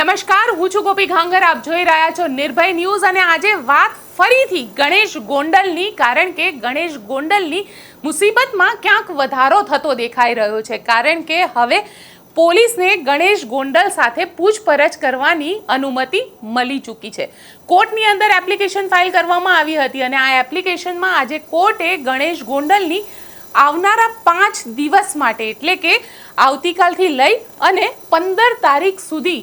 નમસ્કાર, હું છું ગોપી ઘાંગર. આપ જોઈ રહ્યા છો નિર્ભય ન્યૂઝ અને આજે વાત ફરીથી ગણેશ ગોંડલની, કારણ કે ગણેશ ગોંડલની મુસીબતમાં ક્યાંક વધારો થતો દેખાઈ રહ્યો છે. કારણ કે હવે પોલીસને ગણેશ ગોંડલ સાથે પૂછપરછ કરવાની અનુમતિ મળી ચૂકી છે. કોર્ટની અંદર એપ્લિકેશન ફાઇલ કરવામાં આવી હતી અને આ એપ્લિકેશનમાં આજે કોર્ટે ગણેશ ગોંડલની આવનારા પાંચ દિવસ માટે, એટલે કે આવતીકાલથી લઈ અને પંદર તારીખ સુધી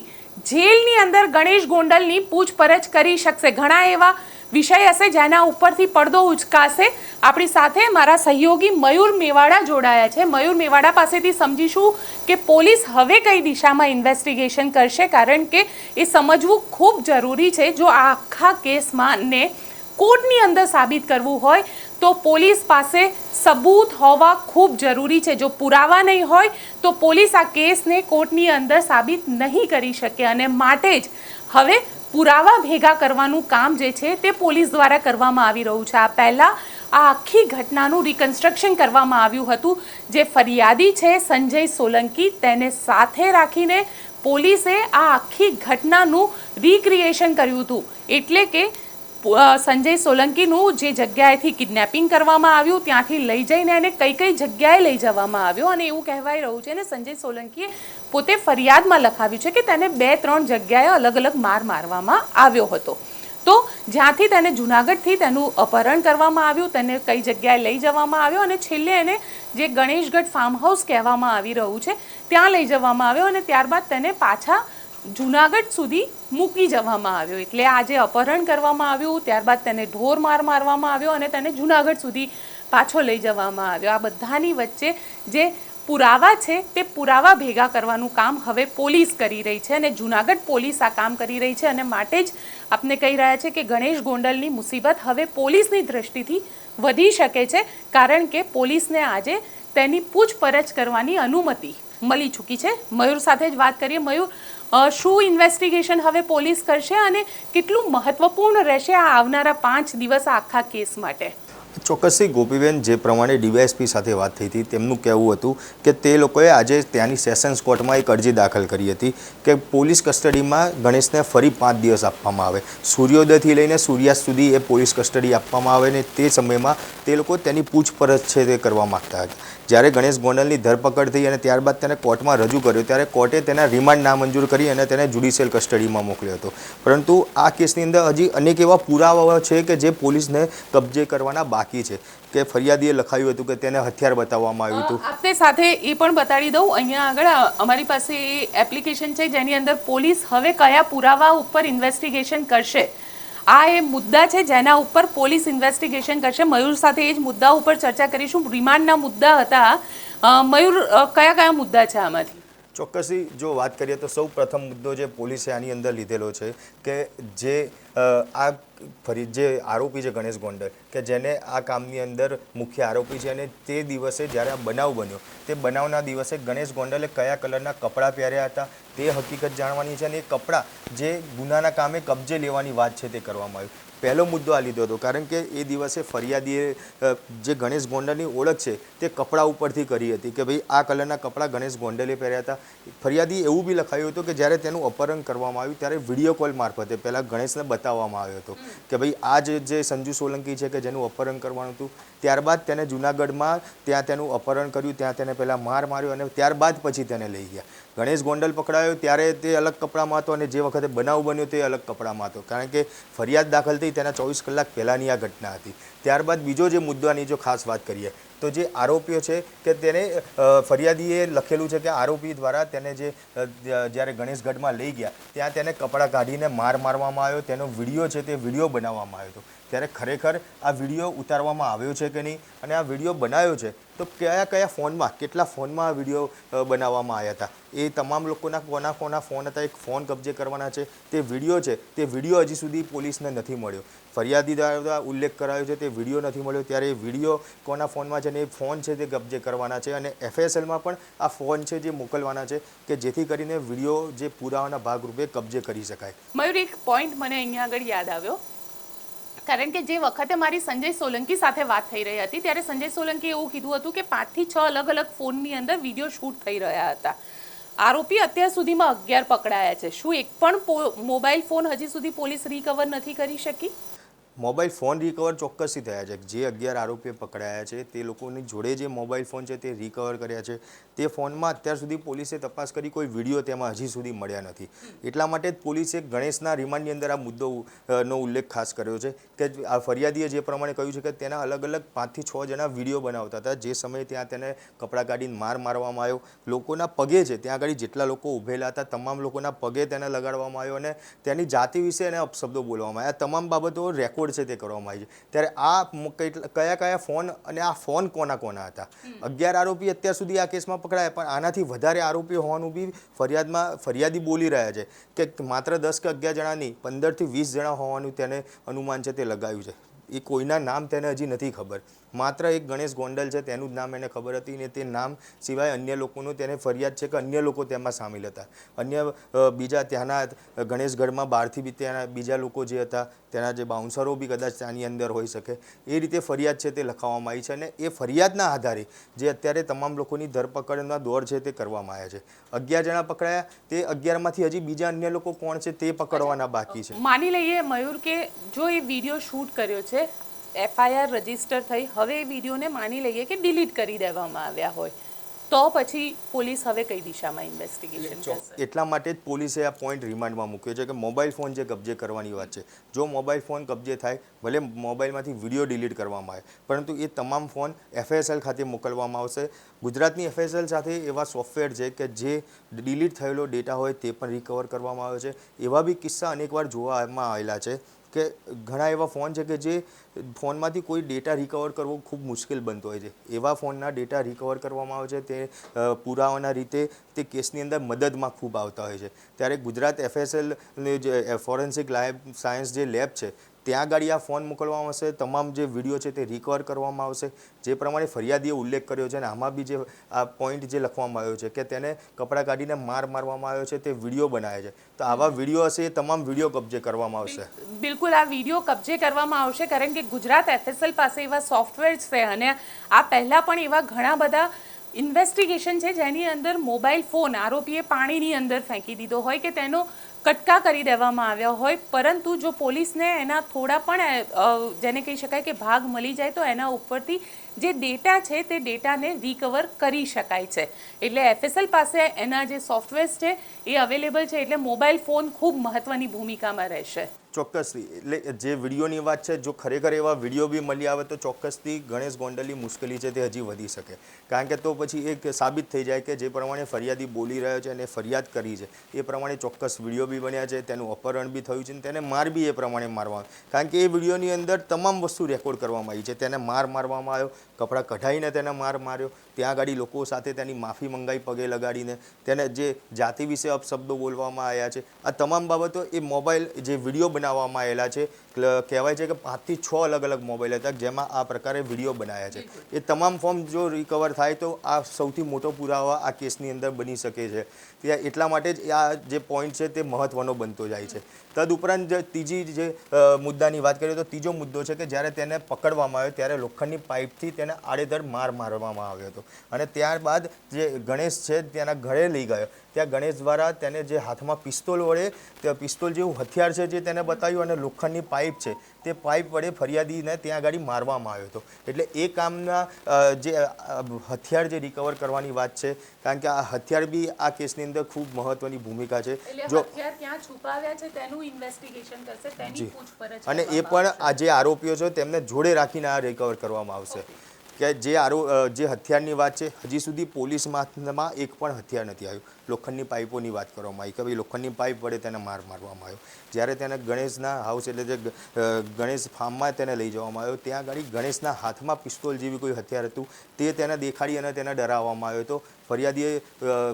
જેલની અંદર ગણેશ ગોંડલની પૂછપરછ કરી શકશે. ઘણા એવા વિષય હશે જેના ઉપરથી પડદો ઉચકાશે. આપણી સાથે મારા સહયોગી મયુર મેવાડા જોડાયા છે. મયુર મેવાડા પાસેથી સમજીશું કે પોલીસ હવે કઈ દિશામાં ઇન્વેસ્ટિગેશન કરશે, કારણ કે એ સમજવું ખૂબ જરૂરી છે. જો આ આખા કેસમાં ને કોર્ટની અંદર સાબિત કરવું હોય તો પોલીસ પાસે સબૂત હોવા ખૂબ જરૂરી છે. જો પુરાવા નહીં હોય, તો પોલીસ આ કેસને કોર્ટની અંદર સાબિત નહીં કરી શકે અને માટે જ હવે પુરાવા ભેગા કરવાનું કામ જે છે તે પોલીસ દ્વારા કરવામાં આવી રહ્યું છે. આ પહેલાં આ આખી ઘટનાનું રિકન્સ્ટ્રક્શન કરવામાં આવ્યું હતું. જે ફરિયાદી છે સંજય સોલંકી, તેને સાથે રાખીને પોલીસે આ આખી ઘટનાનું રિક્રિએશન કર્યું હતું. એટલે કે સંજય સોલંકીનું જે જગ્યાએથી કિડનેપિંગ કરવામાં આવ્યું, ત્યાંથી લઈ જઈને એને કઈ કઈ જગ્યાએ લઈ જવામાં આવ્યો અને એવું કહેવાય રહ્યું છે ને સંજય સોલંકીએ પોતે ફરિયાદમાં લખાવ્યું છે કે તેને બે ત્રણ જગ્યાએ અલગ અલગ માર મારવામાં આવ્યો હતો. તો જ્યાંથી તેને જુનાગઢથી તેનું અપહરણ કરવામાં આવ્યું, તેને કઈ જગ્યાએ લઈ જવામાં આવ્યો અને છેલ્લે એને જે ગણેશગઢ ફાર્મ હાઉસ કહેવામાં આવી રહ્યું છે, ત્યાં લઈ જવામાં આવ્યો અને ત્યારબાદ તેને પાછા જુનાગઢ સુધી મૂકી જવામાં આવ્યો. એટલે આજે અપહરણ કરવામાં આવ્યું, ત્યારબાદ તેને ઢોર માર મારવામાં આવ્યો અને તેને જુનાગઢ સુધી પાછો લઈ જવામાં આવ્યો. આ બધાની વચ્ચે જે પુરાવા છે, તે પુરાવા ભેગા કરવાનું કામ હવે પોલીસ કરી રહી છે અને જુનાગઢ પોલીસ આ કામ કરી રહી છે અને માટે જ આપને કહી રહ્યા છે કે ગણેશ ગોંડલની મુસીબત હવે પોલીસની દ્રષ્ટિથી વધી શકે છે, કારણ કે પોલીસને આજે તેની પૂછપરછ કરવાની અનુમતિ મળી ચૂકી છે. મયુર સાથે જ વાત કરીએ. મયુર શું ઇન્વેસ્ટિગેશન હવે પોલીસ કરશે અને કેટલું મહત્વપૂર્ણ રહેશે આ આવનારા પાંચ દિવસ આખા કેસ માટે? ચોક્કસથી ગોપીબેન જે પ્રમાણે ડીવાયએસપી સાથે વાત થઈ હતી, તેમનું કહેવું હતું કે તે લોકોએ આજે ત્યાંની સેશન્સ કોર્ટમાં એક અરજી દાખલ કરી હતી કે પોલીસ કસ્ટડીમાં ગણેશને ફરી પાંચ દિવસ આપવામાં આવે. સૂર્યોદયથી લઈને સૂર્યાસ્ત સુધી એ પોલીસ કસ્ટડી આપવામાં આવે ને તે સમયમાં તે લોકો તેની પૂછપરછ છે તે કરવા માગતા હતા. જ્યારે ગણેશ ગોંડલની ધરપકડ થઈ અને ત્યારબાદ તેને કોર્ટમાં રજૂ કર્યો, ત્યારે કોર્ટે તેના રિમાન્ડ નામંજૂર કરી અને તેને જ્યુડિશિયલ કસ્ટડીમાં મોકલ્યો હતો. પરંતુ આ કેસની અંદર હજી અનેક એવા પુરાવાઓ છે કે જે પોલીસને કબજે કરવાના બાકી છે કે ફરિયાદીએ લખાયું હતું કે તેને હથિયાર બતાવવામાં આવ્યું હતું. આપને સાથે એ પણ બતાડી દઉં. અહીંયા આગળ અમારી પાસે એ એપ્લિકેશન છે જેની અંદર પોલીસ હવે કયા પુરાવા ઉપર ઇન્વેસ્ટિગેશન કરશે. આ એ મુદ્દા છે જેના ઉપર પોલીસ ઇન્વેસ્ટિગેશન કરશે. મયુર સાથે એ જ મુદ્દા ઉપર ચર્ચા કરીશું. રિમાન્ડના મુદ્દા હતા. મયુર કયા કયા મુદ્દા છે આમાંથી? ચોક્કસથી જો વાત કરીએ તો સૌ પ્રથમ મુદ્દો જે પોલીસે આની અંદર લીધેલો છે કે જે આ ફરી જે આરોપી છે ગણેશ ગોંડલ, કે જેને આ કામની અંદર મુખ્ય આરોપી છે અને તે દિવસે જ્યારે આ બનાવ બન્યો, તે બનાવના દિવસે ગણેશ ગોંડલે કયા કલરના કપડાં પહેર્યા હતા, તે હકીકત જાણવાની છે અને એ કપડાં જે ગુનાના કામે કબજે લેવાની વાત છે તે કરવામાં આવ્યું પહેલો મુદ્દો આ લીધો હતો, કારણ કે એ દિવસે ફરિયાદીએ જે ગણેશ ગોંડલની ઓળખ છે, તે કપડાં ઉપરથી કરી હતી કે ભાઈ આ કલરના કપડાં ગણેશ ગોંડલે પહેર્યા હતા. ફરિયાદી એવું બી લખાયું હતું કે જ્યારે તેનું અપહરણ કરવામાં આવ્યું ત્યારે વીડિયો કોલ મારફતે પહેલાં ગણેશને બતાવવામાં આવ્યો હતો કે ભાઈ આ જે સંજુ સોલંકી છે કે જેનું અપહરણ કરવાનું હતું, ત્યારબાદ તેને જુનાગઢમાં ત્યાં તેનું અપહરણ કર્યું, ત્યાં તેને પહેલાં માર માર્યો અને ત્યારબાદ પછી તેને લઈ ગયા. ગણેશ ગોંડલ પકડાયો, ત્યારે તે અલગ કપડામાં હતો અને જે વખતે બનાવ બન્યો તે અલગ કપડામાં હતો. કારણ કે ફરિયાદ દાખલ થઈ તેના ચોવીસ કલાક પહેલાંની આ ઘટના હતી. ત્યારબાદ બીજો જે મુદ્દાની જો ખાસ વાત કરીએ, તો જે આરોપીઓ છે કે તેને ફરિયાદીએ લખેલું છે કે આરોપી દ્વારા તેને જે જ્યારે ગણેશગઢમાં લઈ ગયા, ત્યાં તેને કપડાં કાઢીને માર મારવામાં આવ્યો. તેનો વીડિયો છે તે વીડિયો બનાવવામાં આવ્યો હતો. ત્યારે ખરેખર આ વીડિયો ઉતારવામાં આવ્યો છે કે નહીં અને આ વીડિયો બનાવ્યો છે, તો કયા કયા ફોનમાં, કેટલા ફોનમાં આ વીડિયો બનાવવામાં આવ્યા હતા? એ તમામ લોકોના કોના કોના ફોન હતા, એક ફોન કબજે કરવાના છે, તે વીડિયો છે, તે વીડિયો હજી સુધી પોલીસને નથી મળ્યો. ફરિયાદી દ્વારા ઉલ્લેખ કરાયો છે, તે વીડિયો નથી મળ્યો, ત્યારે એ વીડિયો કોના ફોનમાં છે ને એ ફોન છે તે કબજે કરવાના છે અને એફએસએલમાં પણ આ ફોન છે જે મોકલવાના છે કે જેથી કરીને વીડિયો જે પુરાવાના ભાગરૂપે કબજે કરી શકાય. મયુર, એક પોઈન્ટ મને અહીંયા આગળ યાદ આવ્યો. કારણ કે જે વખતે મારી સંજય સોલંકી સાથે વાત થઈ રહી હતી, ત્યારે સંજય સોલંકીએ એવું કીધું હતું કે પાંચથી છ અલગ અલગ ફોનની અંદર વીડિયો શૂટ થઈ રહ્યા હતા. આરોપી અત્યાર સુધીમાં અગિયાર પકડાયા છે. શું એક પણ મોબાઈલ ફોન હજી સુધી પોલીસ રિકવર નથી કરી શકી? મોબાઈલ ફોન રિકવર ચોક્કસથી થયા છે. જે અગિયાર આરોપીઓ પકડાયા છે, તે લોકોની જોડે જે મોબાઈલ ફોન છે તે રિકવર કર્યા છે. તે ફોનમાં અત્યાર સુધી પોલીસે તપાસ કરી કોઈ વીડિયો તેમાં હજી સુધી મળ્યા નથી. એટલા માટે જ પોલીસે ગણેશના રિમાન્ડની અંદર આ મુદ્દો નો ઉલ્લેખ ખાસ કર્યો છે કે આ ફરિયાદીએ જે પ્રમાણે કહ્યું છે કે તેના અલગ અલગ પાંચથી છ જણા વીડિયો બનાવતા હતા. જે સમયે ત્યાં તેને કપડાં કાઢીને માર મારવામાં આવ્યો. લોકોના પગે છે, ત્યાં આગળ જેટલા લોકો ઊભેલા હતા, તમામ લોકોના પગે તેને લગાડવામાં આવ્યો અને તેની જાતિ વિશે એને અપશબ્દો બોલવામાં આવ્યા. તમામ બાબતો રેકોર્ડ છે તે કરવામાં આવી છે. ત્યારે આ કયા કયા ફોન અને આ ફોન કોના કોના હતા? અગિયાર આરોપી અત્યાર સુધી આ કેસમાં પકડાયા પણ આનાથી વધારે આરોપી હોવાનું બી ફરિયાદમાં ફરિયાદી બોલી રહ્યા છે કે માત્ર દસ કે અગિયાર જણા નહીં પંદરથી વીસ જણા હોવાનું તેને અનુમાન છે તે લગાવ્યું છે. એ કોઈના નામ તેને હજી નથી ખબર. માત્ર એક ગણેશ ગોંડલ છે, તેનું જ નામ એને ખબર હતી ને તે નામ સિવાય અન્ય લોકોનું તેને ફરિયાદ છે કે અન્ય લોકો તેમાં સામેલ હતા. અન્ય બીજા ત્યાંના ગણેશગઢમાં બહારથી બી ત્યાંના બીજા લોકો જે હતા, તેના જે બાઉન્સરો બી કદાચ ત્યાંની અંદર હોઈ શકે. એ રીતે ફરિયાદ છે તે લખાવવામાં આવી છે અને એ ફરિયાદના આધારે જે અત્યારે તમામ લોકોની ધરપકડના દોર છે તે કરવામાં આવ્યા છે. અગિયાર જણા પકડાયા, તે અગિયારમાંથી હજી બીજા અન્ય લોકો કોણ છે તે પકડવાના બાકી છે. માની લઈએ મયુર કે જો એ વીડિયો શૂટ કર્યો છે એફઆઈઆર રજિસ્ટર થઈ હવે એ વિડીયોને માની લઈએ કે ડિલીટ કરી દેવામાં આવ્યા હોય. તો પછી પોલીસ હવે કઈ દિશામાં ઇન્વેસ્ટિગેશન એટલા માટે જ પોલીસે આ પોઈન્ટ રિમાન્ડમાં મૂક્યો છે કે મોબાઈલ ફોન જે કબજે કરવાની વાત છે. જો મોબાઈલ ફોન કબજે થાય ભલે મોબાઈલમાંથી વીડિયો ડિલીટ કરવામાં આવે પરંતુ એ તમામ ફોન એફએસએલ ખાતે મોકલવામાં આવશે. ગુજરાતની એફએસએલ સાથે એવા સોફ્ટવેર છે કે જે ડિલીટ થયેલો ડેટા હોય તે પણ રિકવર કરવામાં આવે છે. એવા બી કિસ્સા અનેકવાર જોવામાં આવેલા છે. કે ઘણા એવા ફોન છે કે જે ફોનમાંથી કોઈ ડેટા રિકવર કરવો ખૂબ મુશ્કેલ બનતો હોય છે. એવા ફોનના ડેટા રિકવર કરવામાં આવે છે, તે પુરાવાના રીતે તે કેસની અંદર મદદમાં ખૂબ આવતા હોય છે. ત્યારે ગુજરાત એફએસએલ જે ફોરેન્સિક લાઇબ સાયન્સ જે લેબ છે ત્યાં આગળ આ ફોન મોકલવામાં આવશે, તમામ જે વીડિયો છે તે રિકવર કરવામાં આવશે. જે પ્રમાણે ફરિયાદીએ ઉલ્લેખ કર્યો છે અને આમાં બી જે આ પોઈન્ટ જે લખવામાં આવ્યો છે કે તેને કપડાં કાઢીને માર મારવામાં આવ્યો છે, તે વીડિયો બનાવે છે. તો આવા વીડિયો હશે એ તમામ વીડિયો કબજે કરવામાં આવશે. બિલકુલ આ વીડિયો કબજે કરવામાં આવશે, કારણ કે ગુજરાત એફએસએલ પાસે એવા સોફ્ટવેર છે અને આ પહેલાં પણ એવા ઘણા બધા ઇન્વેસ્ટિગેશન છે, જેની અંદર મોબાઈલ ફોન આરોપીએ પાણીની અંદર ફેંકી દીધો હોય કે તેનો કટકા કરી દેવામાં આવ્યા હોય, પરંતુ જો પોલીસને એના થોડા પણ જેને કહી શકાય કે ભાગ મળી જાય, તો એના ઉપરથી જે ડેટા છે તે ડેટાને રિકવર કરી શકાય છે. એટલે એફએસએલ પાસે એના જે સોફ્ટવેર્સ છે એ અવેલેબલ છે એટલે મોબાઈલ ફોન ખૂબ મહત્ત્વની ભૂમિકામાં રહેશે. ચોક્કસથી. એટલે જે વિડીયોની વાત છે, જો ખરેખર એવા વીડિયો બી મળી આવે તો ચોક્કસથી ગણેશ ગોંડલની મુશ્કેલી છે તે હજી વધી શકે. કારણ કે તો પછી એક સાબિત થઈ જાય કે જે પ્રમાણે ફરિયાદી બોલી રહ્યો છે અને ફરિયાદ કરી છે, એ પ્રમાણે ચોક્કસ વીડિયો બી બન્યા છે, તેનું અપહરણ બી થયું છે અને તેને માર બી એ પ્રમાણે મારવામાં કારણ કે એ વિડીયોની અંદર તમામ વસ્તુ રેકોર્ડ કરવામાં આવી છે. તેને માર મારવામાં આવ્યો કપડાં કઢાઈને તેને માર માર્યો. ત્યાં આગળ લોકો સાથે તેની માફી મંગાઈ, પગે લગાડીને તેને જે જાતિ વિશે અપશબ્દો બોલવામાં આવ્યા છે. આ તમામ બાબતો એ મોબાઈલ જે વીડિયો બનાવવામાં આવેલા છે કહેવાય છે કે પાંચથી છ અલગ અલગ મોબાઈલ હતા જેમાં આ પ્રકારે વીડિયો બનાવ્યા છે. એ તમામ ફોર્મ જો રિકવર થાય તો આ સૌથી મોટો પુરાવા આ કેસની અંદર બની શકે છે. ત્યાં એટલા માટે જ આ જે પોઈન્ટ છે તે મહત્વનો બનતો જાય છે. તદુપરાંત જે ત્રીજી જે મુદ્દાની વાત કરીએ તો ત્રીજો મુદ્દો છે કે જ્યારે તેને પકડવામાં આવ્યો ત્યારે લોખંડની પાઇપથી તેને આડેધડ માર મારવામાં આવ્યો હતો. અને ત્યારબાદ જે ગણેશ છે તેના ઘરે લઈ ગયો. ત્યાં ગણેશ દ્વારા તેને જે હાથમાં પિસ્તોલ વડે તે પિસ્તોલ જેવું હથિયાર છે જે તેને બતાવ્યું અને લોખંડની પાઇપ છે તે પાઇપ વડે ફરિયાદીને ત્યાં આગળ મારવામાં આવ્યો હતો. એટલે એ કામના જે હથિયાર જે રિકવર કરવાની વાત છે કારણ કે આ હથિયાર બી આ કેસની અંદર ખૂબ મહત્વની ભૂમિકા છે. જો હથિયાર છુપાવ્યા છે તેનું ઇન્વેસ્ટિગેશન કરશે જી. અને એ પણ આ જે આરોપીઓ છે તેમને જોડે રાખીને આ રિકવર કરવામાં આવશે. કે જે આરો જે હથિયારની વાત છે, હજી સુધી પોલીસમાં એક પણ હથિયાર નથી આવ્યું. લોખંડની પાઇપોની વાત કરવામાં આવી કે ભાઈ લોખંડની પાઇપ વડે તેને માર મારવામાં આવ્યો. જ્યારે તેને ગણેશના હાઉસ એટલે જે ગણેશ ફાર્મમાં તેને લઈ જવામાં આવ્યો, ત્યાં આગળ ગણેશના હાથમાં પિસ્તોલ જેવી કોઈ હથિયાર હતું, તે તેને દેખાડી અને તેને ડરાવવામાં આવ્યો હતો. ફરિયાદીએ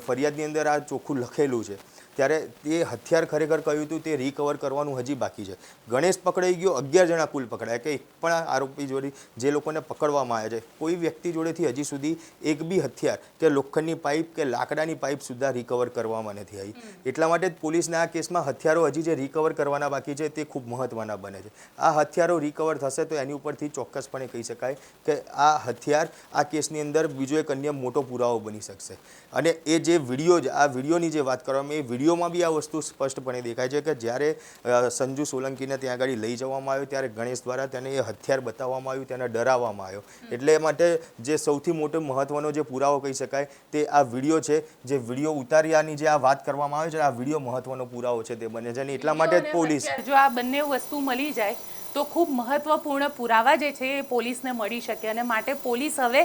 ફરિયાદની અંદર આ ચોખ્ખું લખેલું છે. ત્યારે તે હથિયાર ખરેખર કહ્યું હતું તે રિકવર કરવાનું હજી બાકી છે. ગણેશ પકડાઈ ગયો અગિયાર જણા કુલ પકડાયા. કે એક પણ આ આરોપી જોડે જે લોકોને પકડવામાં આવ્યા છે કોઈ વ્યક્તિ જોડેથી હજી સુધી એક બી હથિયાર કે લોખંડની પાઇપ કે લાકડાની પાઇપ સુદ્ધા રિકવર કરવામાં નથી આવી. એટલા માટે જ પોલીસના આ કેસમાં હથિયારો હજી જે રિકવર કરવાના બાકી છે તે ખૂબ મહત્ત્વના બને છે. આ હથિયારો રિકવર થશે તો એની ઉપરથી ચોક્કસપણે કહી શકાય કે આ હથિયાર આ કેસની અંદર બીજો એક અન્ય મોટો પુરાવો બની શકશે. અને એ જે વીડિયો આ વિડીયોની જે વાત કરવામાં એ વિડીયોમાં બી આ વસ્તુ સ્પષ્ટપણે દેખાય છે કે જ્યારે સંજુ સોલંકીને ત્યાં આગળ લઈ જવામાં આવ્યો ત્યારે ગણેશ દ્વારા તેને એ હથિયાર બતાવવામાં આવ્યું તેને ડરાવવામાં આવ્યો. એટલે એ માટે જે સૌથી મોટો મહત્વનો જે પુરાવો કહી શકાય તે આ વીડિયો છે. જે વીડિયો ઉતાર્યાની જે આ વાત કરવામાં આવે છે આ વીડિયો મહત્વનો પુરાવો છે તે બને છે અને એટલા માટે જ પોલીસ જો આ બંને વસ્તુ મળી જાય તો ખૂબ મહત્વપૂર્ણ પુરાવા જે છે એ પોલીસને મળી શકે અને માટે પોલીસ હવે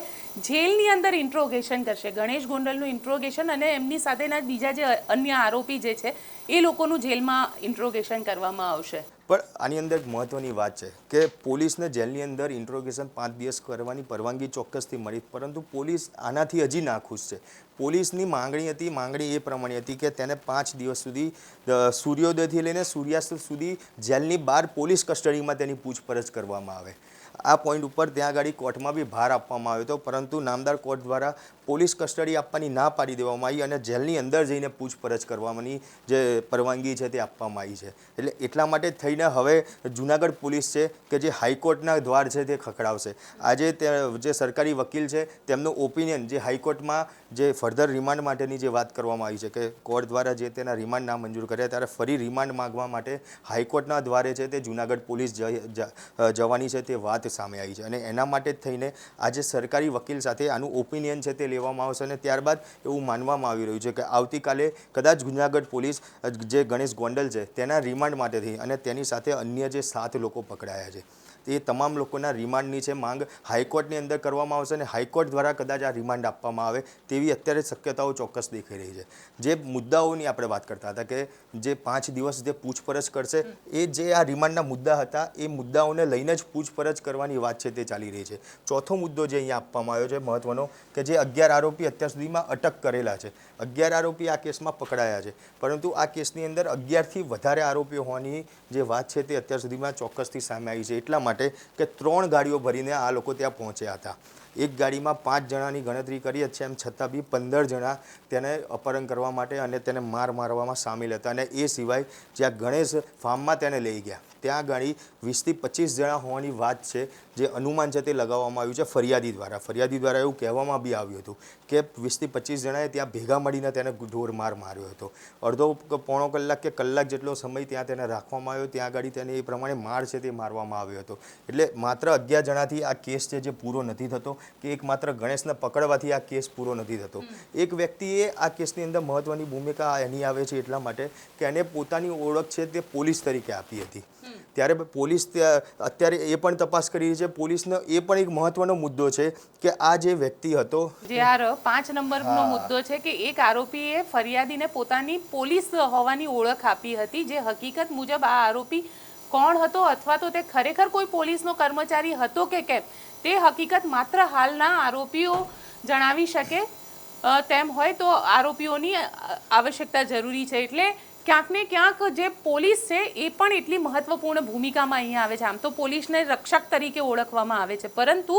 જેલની અંદર ઇન્ટ્રોગેશન કરશે. ગણેશ ગોંડલનું ઇન્ટ્રોગેશન અને એમની સાથેના બીજા જે અન્ય આરોપી જે છે એ લોકોનું જેલમાં ઇન્ટ્રોગેશન કરવામાં આવશે. પણ આની અંદર એક મહત્વની વાત છે કે પોલીસને જેલની અંદર ઇન્ટ્રોગેશન પાંચ દિવસ કરવાની પરવાનગી ચોક્કસથી મળી. પરંતુ પોલીસ આનાથી હજી નાખુશ છે. પોલીસની માંગણી હતી, માંગણી એ પ્રમાણે હતી કે તેને પાંચ દિવસ સુધી સૂર્યોદયથી લઈને સૂર્યાસ્ત સુધી જેલની બહાર પોલીસ કસ્ટડીમાં તેની પૂછપરછ કરવામાં આવે. આ પોઈન્ટ ઉપર ત્યાં આગળ કોર્ટમાં બી ભાર આપવામાં આવ્યો હતો. પરંતુ નામદાર કોર્ટ દ્વારા પોલીસ કસ્ટડી આપવાની ના પાડી દેવામાં આવી અને જેલની અંદર જઈને પૂછપરછ કરવાની જે પરવાનગી છે તે આપવામાં આવી છે. એટલે એટલા માટે થઈને હવે જુનાગઢ પોલીસ છે કે જે હાઈકોર્ટના દ્વાર છે તે ખખડાવશે. આજે તે જે સરકારી વકીલ છે તેમનું ઓપિનિયન જે હાઈકોર્ટમાં જે ફર્ધર રિમાન્ડ માટેની જે વાત કરવામાં આવી છે કે કોર્ટ દ્વારા જે તેના રિમાન્ડ ના મંજૂર કર્યા ત્યારે ફરી રિમાન્ડ માંગવા માટે હાઈકોર્ટના દ્વારે છે તે જુનાગઢ પોલીસ જવાની છે તે વાત સામે આવી છે. અને એના માટે થઈને આજે સરકારી વકીલ સાથે આનું ઓપિનિયન છે તે લેવામાં આવશે અને ત્યારબાદ એવું માનવામાં આવી રહ્યું છે કે આવતીકાલે કદાચ જુનાગઢ પોલીસ જે ગણેશ ગોંડલ છે, તેના રિમાન્ડ માટેથી અને તેની સાથે અન્ય જે સાત લોકો પકડાયા છે. એ તમામ લોકોના રિમાન્ડની છે માંગ હાઈકોર્ટની અંદર કરવામાં આવશે અને હાઈકોર્ટ દ્વારા કદાચ આ રિમાન્ડ આપવામાં આવે તેવી અત્યારે શક્યતાઓ ચોક્કસ દેખાઈ રહી છે. જે મુદ્દાઓની આપણે વાત કરતા હતા કે જે પાંચ દિવસ જે પૂછપરછ કરશે, એ જે આ રિમાન્ડના મુદ્દા હતા, એ મુદ્દાઓને લઈને જ પૂછપરછ કરવાની વાત છે તે ચાલી રહી છે. ચોથો મુદ્દો જે અહીંયા આપવામાં આવ્યો છે, મહત્વનો, કે જે અગિયાર આરોપી અત્યાર સુધીમાં અટક કરેલા છે. અગિયાર આરોપી આ કેસમાં પકડાયા છે, પરંતુ આ કેસની અંદર અગિયારથી વધારે આરોપીઓ હોવાની જે વાત છે તે અત્યાર સુધીમાં ચોક્કસથી સામે આવી છે. એટલા માટે કે ત્રણ ગાડીઓ ભરીને આ લોકો ત્યાં પહોંચ્યા હતા. એક ગાડીમાં પાંચ જણાની ગણતરી કરીએ છે એમ છતાં બી પંદર જણા તેને અપહરણ કરવા માટે અને તેને માર મારવામાં સામેલ હતા. અને એ સિવાય જ્યાં ગણેશ ફાર્મમાં તેને લઈ ગયા. ત્યાં ગાડી વીસથી પચીસ જણા હોવાની વાત છે જે અનુમાન છે તે લગાવવામાં આવ્યું છે ફરિયાદી દ્વારા. ફરિયાદી દ્વારા એવું કહેવામાં બી આવ્યું હતું કે વીસથી પચીસ જણાએ ત્યાં ભેગા મળીને તેને ઢોર માર માર્યો હતો. અડધો પોણો કલાક કે કલાક જેટલો સમય ત્યાં તેને રાખવામાં આવ્યો ત્યાં આગળ તેને એ પ્રમાણે માર છે તે મારવામાં આવ્યો હતો. એટલે માત્ર અગિયાર જણાથી આ કેસ છે જે પૂરો નથી થતો કે એક માત્ર ગણેશને પકડવાથી આ કેસ પૂરો નથી થતો. એક વ્યક્તિએ આ કેસની અંદર મહત્ત્વની ભૂમિકા એની આવે છે એટલા માટે કે એને પોતાની ઓળખ છે તે પોલીસ તરીકે આપી હતી. ત્યારે પોલીસ ત્યાં- અત્યારે એ પણ તપાસ કરી રહી છે. પોલીસનો એ પણ એક મહત્વનો મુદ્દો છે કે આ જે વ્યક્તિ હતો જે આ પાંચ નંબરનો મુદ્દો છે કે એક આરોપીએ ફરિયાદીને પોતાની પોલીસ હોવાની ઓળખ આપી હતી જે હકીકત મુજબ આ આરોપી કોણ હતો અથવા તો તે ખરેખર કોઈ પોલીસનો કર્મચારી હતો કે કેમ? તે હકીકત માત્ર હાલના આરોપીઓ જણાવી શકે તેમ હોય તો આરોપીઓની આવશ્યકતા જરૂરી છે. એટલે ક્યાંક ને ક્યાંક જે પોલીસ છે એ પણ એટલી મહત્વપૂર્ણ ભૂમિકામાં અહીંયા આવે છે. આમ તો પોલીસને રક્ષક તરીકે ઓળખવામાં આવે છે. પરંતુ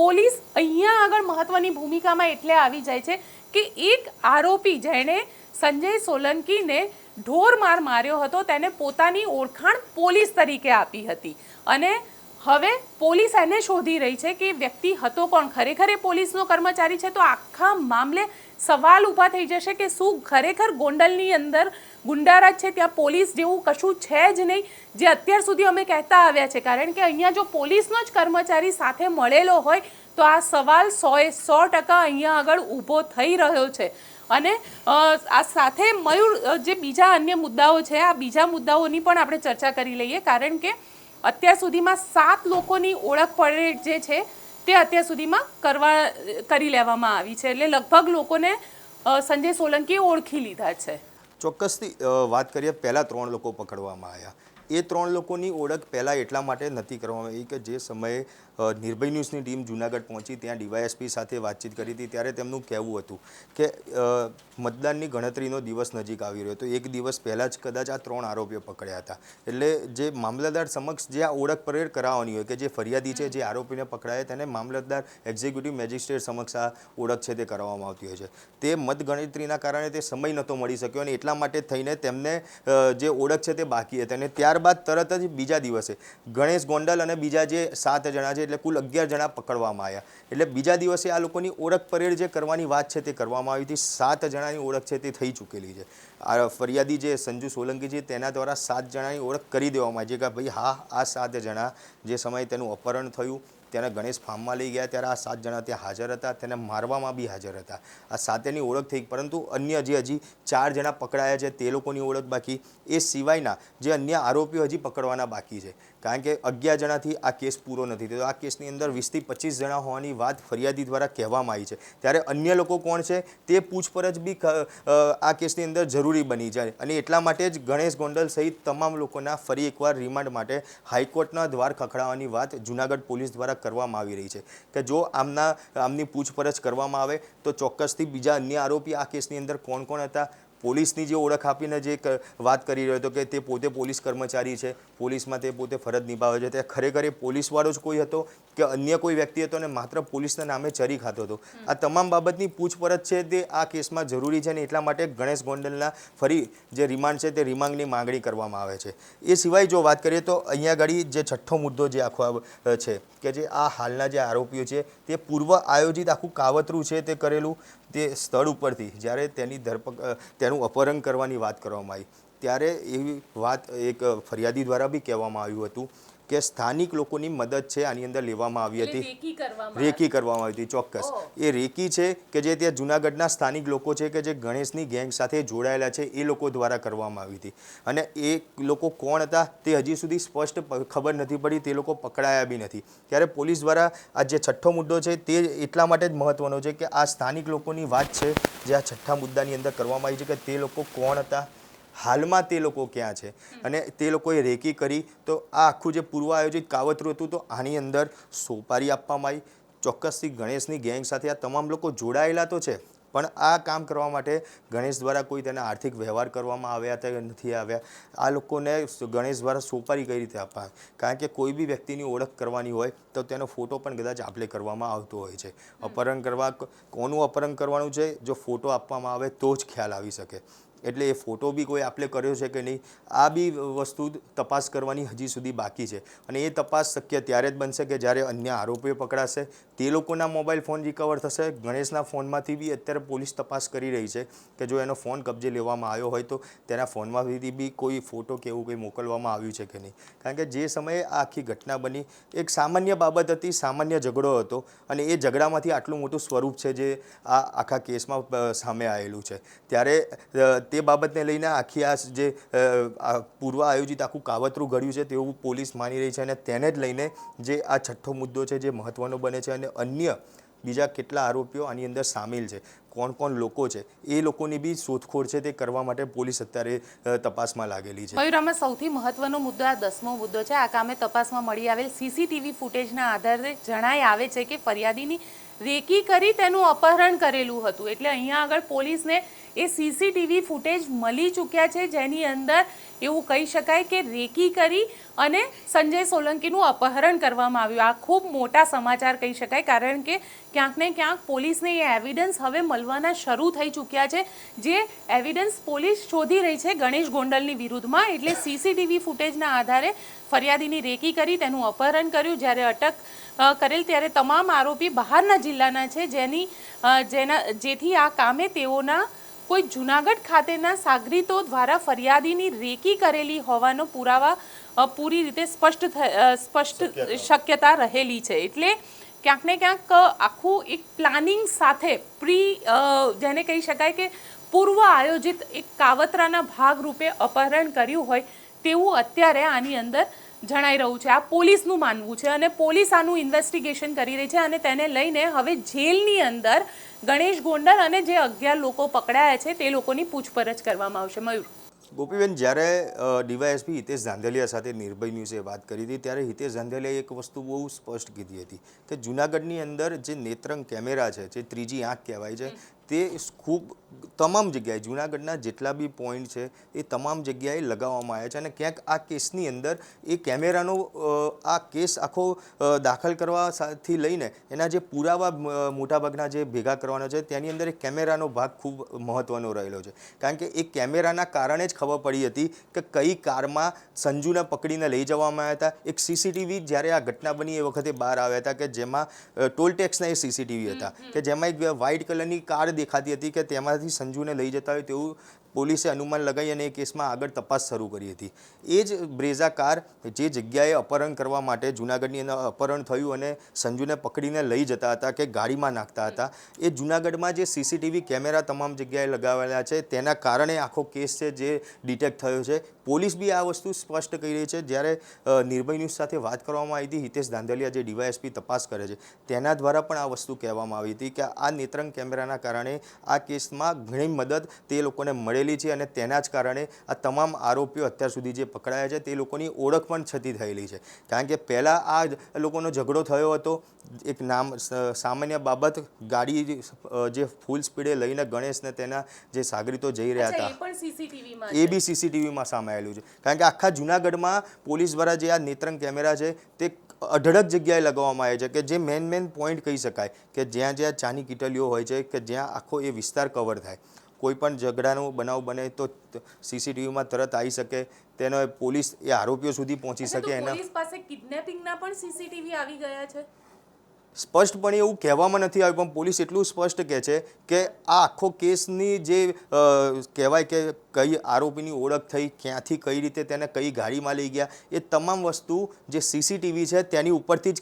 પોલીસ અહીંયા આગળ મહત્વની ભૂમિકામાં એટલે આવી જાય છે કે એક આરોપી જેણે સંજય સોલંકીને ઢોર માર માર્યો હતો. તેને પોતાની ઓળખાણ પોલીસ તરીકે આપી હતી. અને હવે પોલીસ એને શોધી રહી છે કે વ્યક્તિ હતો કોણ? ખરેખર એ પોલીસનો કર્મચારી છે? તો આખા મામલે સવાલ ઊભા થઈ જશે કે શું ખરેખર ગોંડલની અંદર ગુંડારાજ છે, ત્યાં પોલીસ જેવું કશું છે જ નહીં, જે અત્યાર સુધી અમે કહેતા આવ્યા છે. કારણ કે અહીંયા જો પોલીસનો જ કર્મચારી સાથે મળેલો હોય, તો આ સવાલ સોએ સો ટકા અહીંયા આગળ ઊભો થઈ રહ્યો છે. અને આ સાથે મયુર જે બીજા અન્ય મુદ્દાઓ છે, આ બીજા મુદ્દાઓની પણ આપણે ચર્ચા કરી લઈએ. કારણ કે અત્યાર સુધીમાં સાત લોકોની ઓળખ પડે જે છે, તે અત્યાર સુધીમાં કરવા, કરી લેવામાં આવી છે. એટલે લગભગ લોકોને સંજય સોલંકીએ ઓળખી લીધા છે. ચોક્કસથી વાત કરીએ, પહેલાં ત્રણ લોકો પકડવામાં આવ્યા. એ ત્રણ લોકોની ઓળખ પહેલાં એટલા માટે નથી કરવામાં આવી કે જે સમયે નિર્ભય ન્યૂઝની ટીમ જુનાગઢ પહોંચી, ત્યાં ડીવાયએસપી સાથે વાતચીત કરી હતી, ત્યારે તેમનું કહેવું હતું કે મતદાનની ગણતરીનો દિવસ નજીક આવી રહ્યો હતો. એક દિવસ પહેલાં જ કદાચ આ ત્રણ આરોપીઓ પકડ્યા હતા. એટલે જે મામલતદાર સમક્ષ જે આ ઓળખ પરેડ કરાવવાની હોય કે જે ફરિયાદી છે જે આરોપીને પકડાય તેને મામલતદાર એક્ઝિક્યુટિવ મેજિસ્ટ્રેટ સમક્ષ આ ઓળખ છે તે કરવામાં આવતી હોય છે. તે મતગણતરીના કારણે તે સમય નહોતો મળી શક્યો અને એટલા માટે થઈને તેમને જે ઓળખ છે તે બાકી હતી અને ત્યારબાદ તરત જ બીજા દિવસે ગણેશ ગોંડલ અને બીજા જે સાત જણા છે એટલે કુલ અગિયાર જણા પકડવામાં આવ્યા. એટલે બીજા દિવસે આ લોકોની ઓળખ પરેડ જે કરવાની વાત છે તે કરવામાં આવી હતી. સાત જણાની ઓળખ છે તે થઈ ચૂકેલી છે. આ ફરિયાદી જે સંજુ સોલંકી છે તેના દ્વારા સાત જણાની ઓળખ કરી દેવામાં આવી છે કે ભાઈ હા, આ સાત જણા જે સમયે તેનું અપહરણ થયું ત્યારે ગણેશ ફાર્મમાં લઈ ગયા, ત્યારે આ સાત જણા ત્યાં હાજર હતા, તેને મારવામાં બી હાજર હતા. આ સાતેની ઓળખ થઈ, પરંતુ અન્ય જે હજી ચાર જણા પકડાયા છે, તે લોકોની ઓળખ બાકી. એ સિવાયના જે અન્ય આરોપીઓ હજી પકડવાના બાકી છે. કારણ કે અગિયાર જણાથી આ કેસ પૂરો નથી થયો. આ કેસની અંદર વીસથી પચીસ જણા હોવાની વાત ફરિયાદી દ્વારા કહેવામાં આવી છે. ત્યારે અન્ય લોકો કોણ છે, તે પૂછપરછ બી આ કેસની અંદર જરૂરી બની જાય. અને એટલા માટે જ ગણેશ ગોંડલ સહિત તમામ લોકોના ફરી એકવાર રિમાન્ડ માટે હાઈકોર્ટના દ્વાર ખખડાવવાની વાત જુનાગઢ પોલીસ દ્વારા કરવામાં આવી રહી છે કે જો આમના, આમની પૂછપરછ કરવામાં આવે તો ચોક્કસથી બીજા અન્ય આરોપી આ કેસની અંદર કોણ કોણ હતા? પોલીસની જે ઓળખ આપીને જે વાત કરી રહ્યો હતો કે તે પોતે પોલીસ કર્મચારી છે, પોલીસમાં તે પોતે ફરજ નિભાવે છે, તે ખરેખર એ પોલીસવાળો જ કોઈ હતો કે અન્ય કોઈ વ્યક્તિ હતો અને માત્ર પોલીસના નામે ચરી ખાતો હતો? આ તમામ બાબતની પૂછપરછ છે તે આ કેસમાં જરૂરી છે અને એટલા માટે ગણેશ ગોંડલના ફરી જે રિમાન્ડ છે તે રિમાન્ડની માંગણી કરવામાં આવે છે. એ સિવાય જો વાત કરીએ તો અહીંયા આગળ જે છઠ્ઠો મુદ્દો જે આખો છે કે જે આ હાલના જે આરોપીઓ છે તે પૂર્વ આયોજિત આખું કાવતરું છે તે કરેલું. તે સ્થળ ઉપરથી જ્યારે તેની ધરપક તેનું અપહરણ કરવાની વાત કરવામાં આવી, ત્યારે એવી વાત એક ફરિયાદી દ્વારા બી કહેવામાં આવ્યું હતું કે સ્થાનિક લોકોની મદદ છે આની અંદર લેવામાં આવી હતી. રેકી કરવામાં આવી. હતી ચોક્કસ. એ રેકી છે કે જે ત્યાં જુનાગઢના સ્થાનિક લોકો છે કે જે ગણેશની ગેંગ સાથે જોડાયેલા છે એ લોકો દ્વારા કરવામાં આવી હતી. અને એ લોકો કોણ હતા તે હજી સુધી સ્પષ્ટ ખબર નથી પડી તે લોકો પકડાયા બી નથી. ત્યારે પોલીસ દ્વારા આ જે છઠ્ઠો મુદ્દો છે તે એટલા માટે જ મહત્વનો છે કે આ સ્થાનિક લોકોની વાત છે જે આ છઠ્ઠા મુદ્દાની અંદર કરવામાં આવી છે કે તે લોકો કોણ હતા હાલમાં તે લોકો ક્યાં છે? અને તે લોકોએ રેકી કરી તો આ આખું જે પૂર્વ આયોજિત કાવતરું હતું તો આની અંદર સોપારી આપવામાં આવી. ચોક્કસથી ગણેશની ગેંગ સાથે આ તમામ લોકો જોડાયેલા તો છે પણ આ કામ કરવા માટે ગણેશ દ્વારા કોઈ તેના આર્થિક વ્યવહાર કરવામાં આવ્યા તે નથી આવ્યા. આ લોકોને ગણેશ દ્વારા સોપારી કઈ રીતે આપવા કારણ કે કોઈ બી વ્યક્તિની ઓળખ કરવાની હોય તો તેનો ફોટો પણ કદાચ આપલે કરવામાં આવતો હોય છે. અપહરણ કરવા કોનું અપહરણ કરવાનું છે? જો ફોટો આપવામાં આવે તો જ ખ્યાલ આવી શકે. એટલે એ ફોટો બી કોઈ આપલે કર્યો છે કે નહીં, આ બી વસ્તુ તપાસ કરવાની હજી સુધી બાકી છે. અને એ તપાસ શક્ય ત્યારે જ બનશે કે જ્યારે અન્ય આરોપીઓ પકડાશે તે લોકોના મોબાઈલ ફોન રિકવર થશે. ગણેશના ફોનમાંથી બી અત્યારે પોલીસ તપાસ કરી રહી છે કે જો એનો ફોન કબજે લેવામાં આવ્યો હોય તો તેના ફોનમાંથી બી કોઈ ફોટો કે એવું કંઈ મોકલવામાં આવ્યું છે કે નહીં? કારણ કે જે સમયે આ આખી ઘટના બની, એક સામાન્ય બાબત હતી, સામાન્ય ઝઘડો હતો અને એ ઝઘડામાંથી આટલું મોટું સ્વરૂપ છે જે આ આખા કેસમાં સામે આવેલું છે. ત્યારે તે બાબતને લઈને આખી આ જે પૂર્વ આયોજિત આખું કાવતરું ઘડ્યું છે તેવું પોલીસ માની રહી છે અને તેને જ લઈને જે આ છઠ્ઠો મુદ્દો છે જે મહત્ત્વનો બને છે અને અન્ય બીજા કેટલા આરોપીઓ આની અંદર સામેલ છે, કોણ કોણ લોકો છે, એ લોકોની બી શોધખોળ છે તે કરવા માટે પોલીસ અત્યારે તપાસમાં લાગેલી છે. મયુર, આમાં સૌથી મહત્વનો મુદ્દો, આ દસમો મુદ્દો છે. આ કામે તપાસમાં મળી આવેલ સીસીટીવી ફૂટેજના આધારે જણાય આવે છે કે ફરિયાદીની રેકી કરી તેનું અપહરણ કરેલું હતું. એટલે અહીંયા આગળ પોલીસને એ સીસીટીવી ફૂટેજ મળી ચૂક્યા છે. જેની અંદર એવું કહી શકાય કે રેકી કરી અને સંજય સોલંકીનું અપહરણ કરવામાં આવ્યું. આ ખૂબ મોટા સમાચાર કહી શકાય, કારણ કે ક્યાંક ને ક્યાંક પોલીસને એ એવિડન્સ હવે મળવાના શરૂ થઈ ચૂક્યા છે. જે એવિડન્સ પોલીસ શોધી રહી છે ગણેશ ગોંડલની વિરુદ્ધમાં. એટલે સીસીટીવી ફૂટેજના આધારે ફરિયાદીની રેકી કરી તેનું અપહરણ કર્યું. જ્યારે અટક કરેલ ત્યારે તમામ આરોપી બહારના જિલ્લાના છે. જેની જેના જેથી આ કામે તેઓના કોઈ જુનાગઢ ખાતેના સાગરીતો દ્વારા ફરિયાદીની રેકી કરેલી હોવાનો પુરાવા પૂરી રીતે સ્પષ્ટ થ- સ્પષ્ટ શક્યતા. રહેલી છે. એટલે ક્યાંક ને ક્યાંક આખું એક પ્લાનિંગ સાથે પ્રી જેને કહી શકાય કે પૂર્વ આયોજિત એક કાવતરાના ભાગરૂપે અપહરણ કર્યું હોય તેવું અત્યારે આની અંદર જણાઈ રહ્યું છે. આ પોલીસનું માનવું છે અને પોલીસ આનું ઇન્વેસ્ટિગેશન કરી રહી છે અને તેને લઈને હવે જેલની અંદર ગણેશ ગોંડલ અને જે અગિયાર લોકો પકડાયા છે તે લોકોની પૂછપરછ કરવામાં આવશે. મયુર. ગોપીબેન જ્યારે ડીવાયએસપી હિતેશ ધાંધલિયા સાથે નિર્ભય ન્યૂઝે વાત કરી હતી ત્યારે હિતેશ ધાંધલિયાએ એક વસ્તુ બહુ સ્પષ્ટ કીધી હતી કે જૂનાગઢની અંદર જે નેત્રંગ કેમેરા છે જે ત્રીજી આંખ કહેવાય છે તે ખૂબ તમામ જગ્યાએ જૂનાગઢના જેટલા બી પોઈન્ટ છે એ તમામ જગ્યાએ લગાવવામાં આવ્યા છે અને ક્યાંક આ કેસની અંદર એ કેમેરાનો આ કેસ આખો દાખલ કરવાથી લઈને એના જે પુરાવા મોટાભાગના જે ભેગા કરવાના છે તેની અંદર એ કેમેરાનો ભાગ ખૂબ મહત્ત્વનો રહેલો છે. કારણ કે એ કેમેરાના કારણે જ ખબર પડી હતી કે કઈ કારમાં સંજુને પકડીને લઈ જવામાં આવ્યા હતા. એક સીસીટીવી જ્યારે આ ઘટના બની એ વખતે બહાર આવ્યા હતા કે જેમાં ટોલટેક્સના ટોલ ટેક્સના એ સીસીટીવી હતા. કે જેમાં એક વ્હાઇટ કલરની કાર દેખાતી હતી કે તેમાંથી સંજુને લઈ જતા હોય તેવું પોલીસે અનુમાન લગાવી અને એ કેસમાં આગળ તપાસ શરૂ કરી હતી. એ જ બ્રેઝા કાર જે જગ્યાએ અપહરણ કરવા માટે જૂનાગઢની અંદર અપહરણ થયું અને સંજુને પકડીને લઈ જતા હતા કે ગાડીમાં નાખતા હતા, એ જૂનાગઢમાં જે સીસીટીવી કેમેરા તમામ જગ્યાએ લગાવેલા છે, તેના કારણે આખો કેસ છે જે ડિટેક્ટ થયો છે. પોલીસ બી આ વસ્તુ સ્પષ્ટ કરી રહી છે. જ્યારે નિર્ભય ન્યૂઝ સાથે વાત કરવામાં આવી હતી, હિતેશ ધાંધલિયા જે ડીવાયએસપી તપાસ કરે છે, તેના દ્વારા પણ આ વસ્તુ કહેવામાં આવી હતી કે આ નેત્રંગ કેમેરાના કારણે આ કેસમાં ઘણી મદદ તે લોકોને મળેલી છે અને તેના જ કારણે આ તમામ આરોપીઓ અત્યાર સુધી જે પકડાયા છે તે લોકોની ઓળખ પણ છતી થયેલી છે. કારણ કે પહેલાં આ લોકોનો ઝઘડો થયો હતો. એક નામ સામાન્ય બાબત ગાડી જે ફૂલ સ્પીડે લઈને ગણેશને તેના જે સાગરીતો જઈ રહ્યા હતા. એ બી સીસીટીવીમાં સામે આવેલું છે. કારણ કે આખા જુનાગઢમાં પોલીસ દ્વારા જે આ નેત્રંગ કેમેરા છે તે અઢળક જગ્યાએ લગાવવામાં આવે છે કે જે મેન મેન પોઈન્ટ કહી શકાય કે જ્યાં જ્યાં ચાની કીટલીઓ હોય છે કે જ્યાં આખો એ વિસ્તાર કવર થાય. કોઈ પણ ઝઘડાનો બનાવ બને તો સીસીટીવીમાં તરત આવી શકે. તેનો પોલીસ એ આરોપીઓ સુધી પહોંચી શકે એના પોલીસ પાસે કિડનેપિંગના પણ સીસીટીવી આવી ગયા છે? સ્પષ્ટપણે એવું કહેવામાં નથી આવ્યું, પણ પોલીસ એટલું સ્પષ્ટ કહે છે કે આ આખો કેસની જે કહેવાય કે કઈ આરોપીની ઓળખ થઈ, ક્યાંથી કઈ રીતે તેને કઈ ગાડીમાં લઈ ગયા, એ તમામ વસ્તુ જે સીસીટીવી છે તેની ઉપરથી જ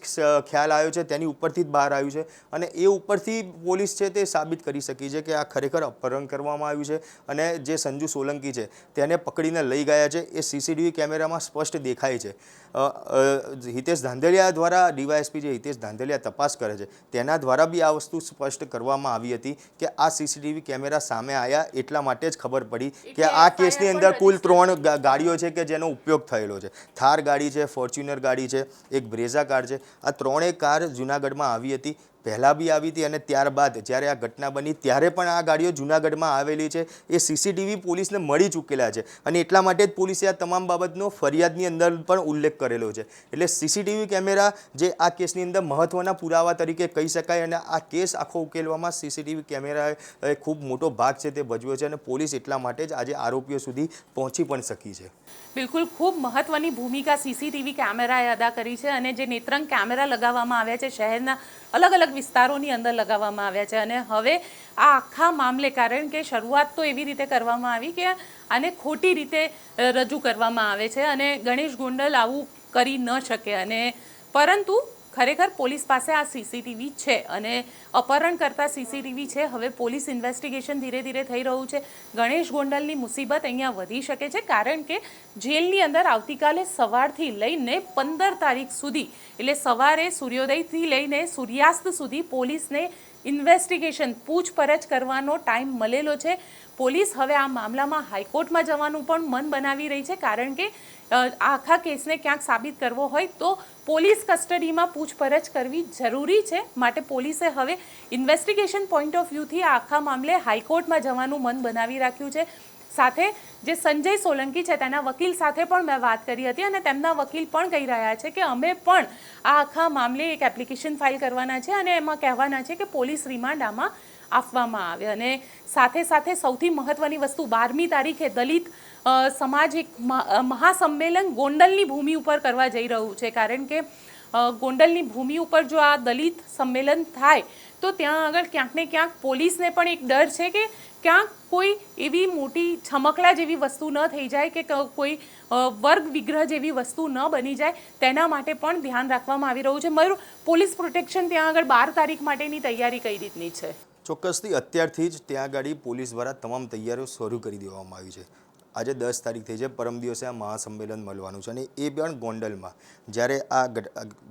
ખ્યાલ આવ્યો છે, તેની ઉપરથી જ બહાર આવ્યું છે અને એ ઉપરથી પોલીસ છે તે સાબિત કરી શકી છે કે આ ખરેખર અપહરણ કરવામાં આવ્યું છે અને જે સંજુ સોલંકી છે તેને પકડીને લઈ ગયા છે, એ સીસીટીવી કેમેરામાં સ્પષ્ટ દેખાય છે. હિતેશ ધાંધલિયા દ્વારા ડીવાયએસપી જે હિતેશ ધાંધલિયા તપાસ કરે છે તેના દ્વારા બી આ વસ્તુ સ્પષ્ટ કરવામાં આવી હતી કે આ સીસીટીવી કેમેરા સામે આવ્યા એટલા માટે જ ખબર પડી કે આ કેસની અંદર કુલ ત્રણ ગાડીઓ છે કે જેનો ઉપયોગ થયેલો છે. થાર ગાડી છે ફોર્ચ્યુનર ગાડી છે એક બ્રેઝા કાર છે. આ ત્રણેય કાર જૂનાગઢમાં આવી હતી. પહેલાં બી આવી હતી અને ત્યારબાદ જ્યારે આ ઘટના બની, ત્યારે પણ આ ગાડીઓ જૂનાગઢમાં આવેલી છે. એ સીસીટીવી પોલીસને મળી ચૂકેલા છે અને એટલા માટે જ પોલીસે આ તમામ બાબતનો ફરિયાદની અંદર પણ ઉલ્લેખ કરેલો છે. એટલે સીસીટીવી કેમેરા જે આ કેસની અંદર મહત્ત્વના પુરાવા તરીકે કહી શકાય અને આ કેસ આખો ઉકેલવામાં સીસીટીવી કેમેરાએ ખૂબ મોટો ભાગ છે તે ભજવ્યો છે અને પોલીસ એટલા માટે જ આજે આરોપીઓ સુધી પહોંચી પણ શકી છે. બિલકુલ ખૂબ મહત્વની ભૂમિકા સીસીટીવી કેમેરાએ અદા કરી છે અને જે નેત્રંગ કેમેરા લગાવવામાં આવ્યા છે, શહેરના અલગ અલગ વિસ્તારોની અંદર લગાવવામાં આવ્યા છે. અને હવે આ આખા મામલે, કારણ કે શરૂઆત તો એવી રીતે કરવામાં આવી કે આને ખોટી રીતે રજૂ કરવામાં આવે છે અને ગણેશ ગોંડલ આવું કરી ન શકે અને પરંતુ ખરેખર પોલીસ પાસે આ સીસીટીવી છે અને અપહરણ કરતા સીસીટીવી છે. હવે પોલીસ ઇન્વેસ્ટિગેશન ધીરે ધીરે થઈ રહ્યું છે. ગણેશ ગોંડલની મુસીબત અહીંયા વધી શકે છે કારણ કે જેલની અંદર આવતીકાલે સવારથી લઈને પંદર તારીખ સુધી, એટલે સવારે સૂર્યોદયથી લઈને સૂર્યાસ્ત સુધી પોલીસને ઇન્વેસ્ટિગેશન પૂછપરછ કરવાનો ટાઈમ મળેલો છે. પોલીસ હવે આ મામલામાં હાઈકોર્ટમાં જવાનું પણ મન બનાવી રહી છે, કારણ કે આખા કેસને ક્યાંક સાબિત કરવો હોય તો પોલીસ કસ્ટડીમાં પૂછપરછ કરવી જરૂરી છે. માટે પોલીસે હવે ઇન્વેસ્ટિગેશન પોઈન્ટ ઓફ વ્યૂથી આ આખા મામલે હાઈકોર્ટમાં જવાનું મન બનાવી રાખ્યું છે. સાથે જે સંજય સોલંકી છે, તેના વકીલ સાથે પણ મેં વાત કરી હતી અને તેમના વકીલ પણ કહી રહ્યા છે કે અમે પણ આ આખા મામલે એક એપ્લિકેશન ફાઇલ કરવાના છે અને એમાં કહેવાના છે કે પોલીસ રિમાન્ડ આમાં આપવામાં આવે અને સાથે સાથે સૌથી મહત્ત્વની વસ્તુ બારમી તારીખે દલિત સમાજ એક મહાસંમેલન ગોંડલની ભૂમિ ઉપર કરવા જઈ રહ્યું છે. કારણ કે ગોંડલની ભૂમિ ઉપર જો આ દલિત સંમેલન થાય, તો ત્યાં આગળ ક્યાંક ને ક્યાંક પોલીસને પણ એક ડર છે કે ક્યાંક કોઈ એવી મોટી છમકલા જેવી વસ્તુ ન થઈ જાય કે કોઈ વર્ગ વિગ્રહ જેવી વસ્તુ ન બની જાય. તેના માટે પણ ધ્યાન રાખવામાં આવી રહ્યું છે. મયુર, પોલીસ પ્રોટેક્શન ત્યાં આગળ બાર તારીખ માટેની તૈયારી કઈ રીતની છે? ચોક્કસથી અત્યારથી જ ત્યાં આગળ પોલીસ દ્વારા તમામ તૈયારીઓ શરૂ કરી દેવામાં આવી છે. આજે દસ તારીખ થઈ છે. પરમ દિવસે આ મહાસંમેલન મળવાનું છે અને એ પણ ગોંડલમાં. જ્યારે આ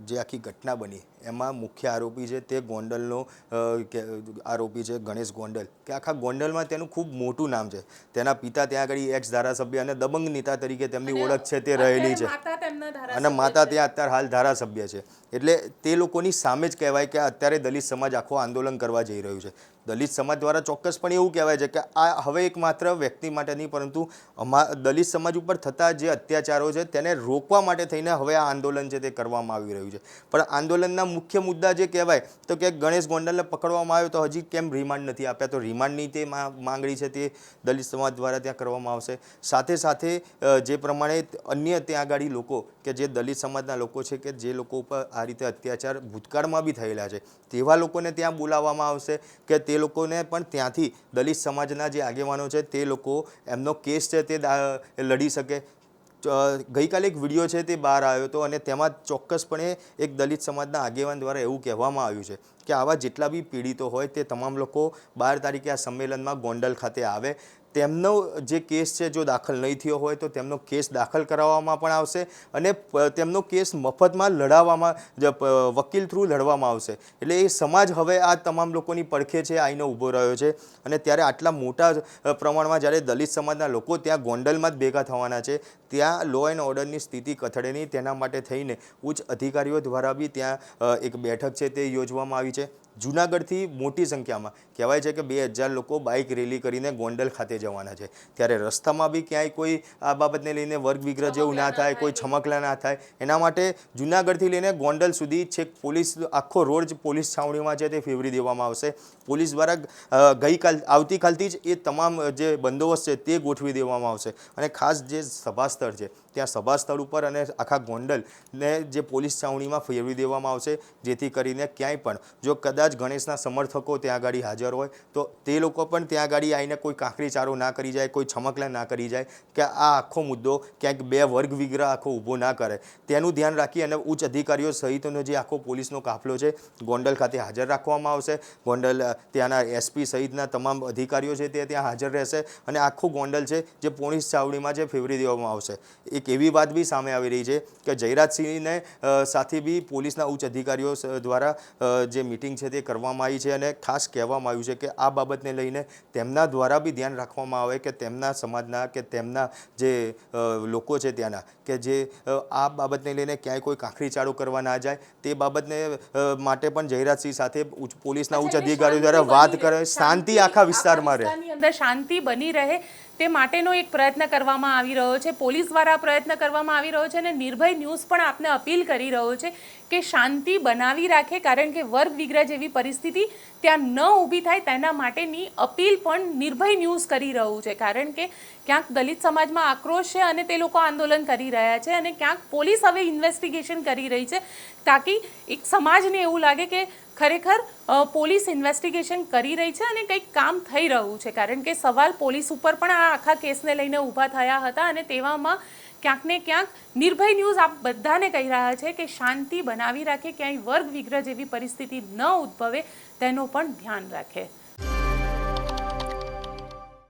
જે આખી ઘટના બની એમાં મુખ્ય આરોપી છે તે ગોંડલનો આરોપી છે ગણેશ ગોંડલ કે આખા ગોંડલમાં તેનું ખૂબ મોટું નામ છે. તેના પિતા ત્યાં આગળ એક્સ ધારાસભ્ય અને દબંગ નેતા તરીકે તેમની ઓળખ છે તે રહેલી છે. અને માતા ત્યાં અત્યારે હાલ ધારાસભ્ય છે. એટલે તે લોકોની સામે જ કહેવાય કે અત્યારે દલિત સમાજ આખો આંદોલન કરવા જઈ રહ્યું છે. દલિત સમાજ દ્વારા ચોક્કસપણે એવું કહેવાય છે કે આ હવે એક માત્ર વ્યક્તિ માટે નહીં, પરંતુ અમા, દલિત સમાજ ઉપર થતા જે અત્યાચારો છે તેને રોકવા માટે થઈને હવે આ આંદોલન છે તે કરવામાં આવી રહ્યું છે. પણ આંદોલનના મુખ્ય મુદ્દા જે કહેવાય તો કે ગણેશ ગોંડલને પકડવામાં આવ્યો તો હજી કેમ રિમાન્ડ નથી આપ્યા? તો રિમાન્ડની તે માંગણી છે તે દલિત સમાજ દ્વારા ત્યાં કરવામાં આવશે. સાથે સાથે જે પ્રમાણે અન્ય ત્યાં આગળ લોકો કે જે દલિત સમાજના લોકો છે કે જે લોકો ઉપર આ રીતે અત્યાચાર ભૂતકાળમાં બી થયેલા છે, તેવા લોકોને ત્યાં બોલાવવામાં આવશે કે તે લોકોને પણ ત્યાંથી દલિત સમાજના જે આગેવાનો છે, તે લોકો એમનો કેસ છે તે લડી શકે. ગઈકાલે એક વીડિયો છે તે બહાર આવ્યો હતો અને તેમાં ચોક્કસપણે એક દલિત સમાજના આગેવાન દ્વારા એવું કહેવામાં આવ્યું છે કે આવા જેટલા બી પીડિતો હોય તે તમામ લોકો બાર તારીખે આ સંમેલનમાં ગોંડલ ખાતે આવે. તેમનો જે કેસ છે, જો દાખલ નહીં થયો હોય, તો તેમનો કેસ દાખલ કરાવવામાં પણ આવશે અને તેમનો કેસ મફતમાં લડાવવામાં વકીલ થ્રુ લડવામાં આવશે. એટલે એ સમાજ હવે આ તમામ લોકોની પડખે છે આઈનો ઊભો રહ્યો છે. અને ત્યારે આટલા મોટા પ્રમાણમાં જ્યારે દલિત સમાજના લોકો ત્યાં ગોંડલમાં જ ભેગા થવાના છે, ત્યાં લો એન્ડ ઓર્ડરની સ્થિતિ કથળે નહીં, તેના માટે થઈને ઉચ્ચ અધિકારીઓ દ્વારા બી ત્યાં એક બેઠક છે તે યોજવામાં આવી છે. જુનાગઢથી મોટી સંખ્યામાં. કહેવાય છે કે બે હજાર લોકો બાઇક રેલી કરીને ગોંડલ ખાતે જવાના છે. ત્યારે રસ્તામાં બી ક્યાંય કોઈ આ બાબતને લઈને વર્ગ વિગ્રહ જેવું ના થાય કોઈ છમકલા ના થાય. એના માટે જુનાગઢથી લઈને ગોંડલ સુધી છેક પોલીસ આખો રોડ જ પોલીસ છાવણીમાં છે તે ફેવરી દેવામાં આવશે. પોલીસ દ્વારા ગઈકાલ આવતીકાલથી જ એ તમામ જે બંદોબસ્ત છે તે ગોઠવી દેવામાં આવશે. અને ખાસ જે સભાસ્થળ છે ત્યાં સભાસ્થળ ઉપર અને આખા ગોંડલને જે પોલીસ છાવણીમાં ફેરવી દેવામાં આવશે જેથી કરીને ક્યાંય પણ જો કદાચ ગણેશના સમર્થકો ત્યાં આગળ હાજર હોય તો તે લોકો પણ ત્યાં આગળ આવીને કોઈ કાંકરી ચારો ના કરી જાય, કોઈ છમકલા ના કરી જાય, કે આ આખો મુદ્દો ક્યાંક બે વર્ગ વિગ્રહ આખો ઊભો ના કરે. તેનું ધ્યાન રાખી અને ઉચ્ચ અધિકારીઓ સહિતનો જે આખો પોલીસનો કાફલો છે, ગોંડલ ખાતે હાજર રાખવામાં આવશે. ગોંડલ, ત્યાંના એસપી સહિતના તમામ અધિકારીઓ છે તે ત્યાં હાજર રહેશે અને આખું ગોંડલ છે જે પોલીસ ચાવડીમાં છે ફેવરી દેવામાં આવશે. એક એવી વાત બી સામે આવી રહી છે કે જયરાજસિંહને સાથે બી પોલીસના ઉચ્ચ અધિકારીઓ દ્વારા જે મિટિંગ છે તે કરવામાં આવી છે અને ખાસ કહેવામાં આવ્યું છે કે આ બાબતને લઈને તેમના દ્વારા બી ધ્યાન રાખવામાં આવે કે તેમના સમાજના કે તેમના જે લોકો છે ત્યાંના કે જે આ બાબતને લઈને ક્યાંય કોઈ કાંકરી ચાળો કરવા ના જાય તે બાબતને માટે પણ જયરાજસિંહ સાથે પોલીસના ઉચ્ચ અધિકારીઓ દ્વારા વાત કરે શાંતિ આખા વિસ્તારમાં રહે. અંદર શાંતિ બની રહે તે માટેનો એક પ્રયત્ન કરવામાં આવી રહ્યો છે. પોલીસ દ્વારા પ્રયત્ન કરવામાં આવી રહ્યો છે અને નિર્ભય ન્યૂઝ પણ આપને અપીલ કરી રહ્યો છે કે શાંતિ બનાવી રાખે, કારણ કે વર્ગ વિગ્રહ જેવી પરિસ્થિતિ ત્યાં ન ઊભી થાય તેના માટેની અપીલ પણ નિર્ભય ન્યૂઝ કરી રહ્યું છે. કારણ કે ક્યાંક દલિત સમાજમાં આક્રોશ છે અને તે લોકો આંદોલન કરી રહ્યા છે અને ક્યાંક પોલીસ હવે ઇન્વેસ્ટિગેશન કરી રહી છે, તાકી એક સમાજને એવું લાગે કે ખરેખર પોલીસ ઇન્વેસ્ટિગેશન કરી રહી છે અને કંઈક કામ થઈ રહ્યું છે. કારણ કે સવાલ પોલીસ ઉપર પણ આ આખા કેસને લઈને ઊભા થયા હતા અને તેવામાં ક્યાંક ને ક્યાંક નિર્ભય ન્યૂઝ આપ બધાને કહી રહ્યા છે કે શાંતિ બનાવી રાખે, ક્યાંય વર્ગ વિગ્રહ જેવી પરિસ્થિતિ ન ઉદ્ભવે, તેનું પણ ધ્યાન રાખે.